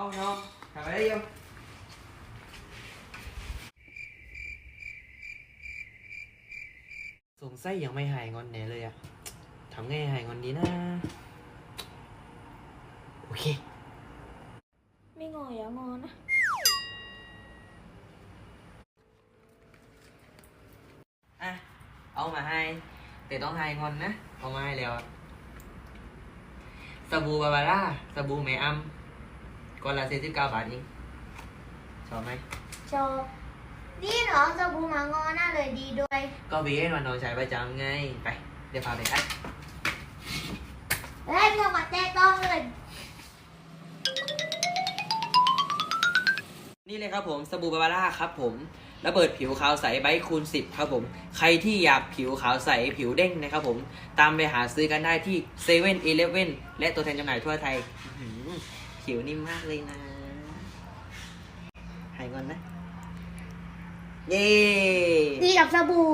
เอาน้องทำอะไรได้ยังสงสัยยังไม่หายงอนแน่เลยอะทำไงให้หายงอนดีนะ โอเค ไม่งออย่างงอนะ อะ เอามาให้ แต่ต้องให้งอนนะ เอามาให้แล้วอะสบู่บาบาร่า สบู่แม่อัม ก้อนละเซสิบเก้าบาทเองชอบไหมชอบนี่เหรอสบู่หมางอหน้าเลยดีด้วย ก็วีให้มันนอนใช้ประจำไง ไป เดี๋ยวพาไปกันเฮ้ยพวกมาแต้ต้องเลย นี่เลยครับผมสบู่บาบาร่าครับผมระเบิดผิวขาวใสไบท์คูณ 10 ครับผม ใครที่อยากผิวขาวใสผิวเด้งนะครับผม ตามไปหาซื้อกันได้ที่เซเว่นอีเลฟเว่นและตัวแทนจำหน่ายทั่วไทยอื้อหือ ผิวนิ่มมากเลยนะหายงอนนะ เย้ ดีกับสบู่